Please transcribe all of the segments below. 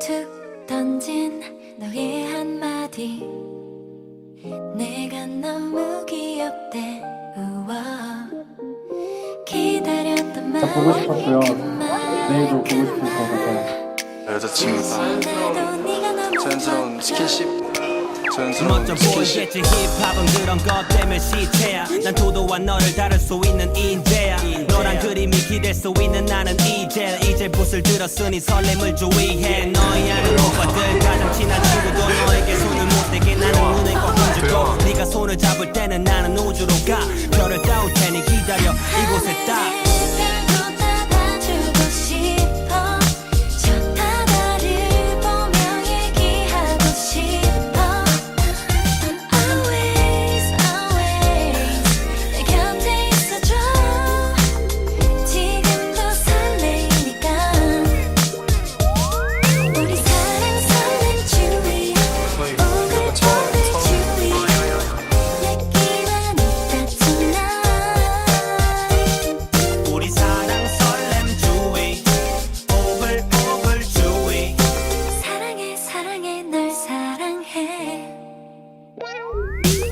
툭 던진 너의 한마디. 내가 너무 귀엽대. 우와. 기다렸던 나 보고 싶었고요. 말 내일도 보고 싶을 것 같아요. 여자친구가 자연스러운 스킨십. 자연스러운 멋져 스킨십. 보이겠지 힙합은 그런 것 때문에 시체야. 난 도도와 너를 다룰 수 있는 인재야. 너란 기댈 수 있는 나는 이제 이제 붓을 들었으니 설렘을 주의해. 너희 아는 오빠들 가장 친한 친구도 너에게 손을 못 대게 나는 눈을 꼭 흔들고 네가 손을 잡을 때는 나는 우주로 가. 별을 따올 테니 기다려. 이곳에 딱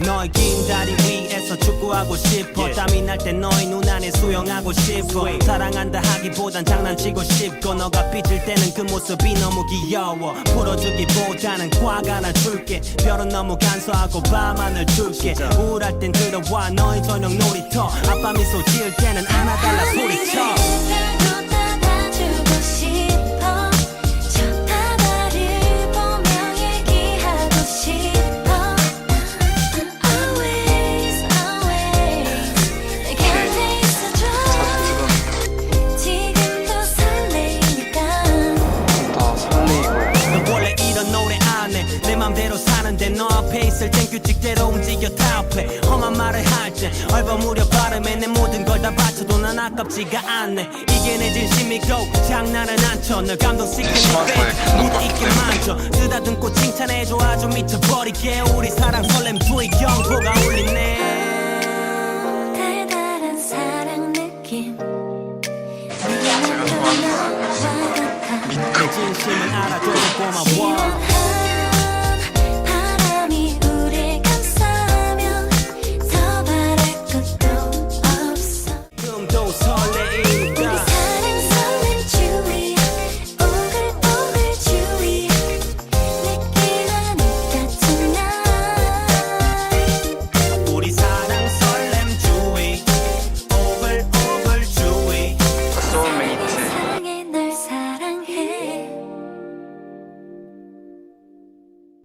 너의 긴 다리 위에서 축구하고 싶어. 땀이 날 때 너의 눈 안에 수영하고 싶어. 사랑한다 하기보단 장난치고 싶고. 너가 삐질 때는 그 모습이 너무 귀여워. 풀어주기보다는 꽉 안아줄게. 별은 너무 간소하고 밤하늘 줄게. 우울할 땐 들어와. 너의 저녁 놀이터. 아빠 미소 지을 때는 안아달라 소리쳐 너 앞에 있을 땐 규칙대로 움직여 타협해. 험한 말을 할땐 얼버무려 발음에 내 모든 걸 다 바쳐도 난 아깝지가 않네. 이게 내 진심이고 장난은 안쳐널 감동시키는 밴못 있게 만져. 쓰다듬고 칭찬해줘. 아주 미쳐버리게. 우리 사랑 설렘 부의 경보가 울리네. 달달한 사랑 느낌. 내 진심은 알아줘서 고마워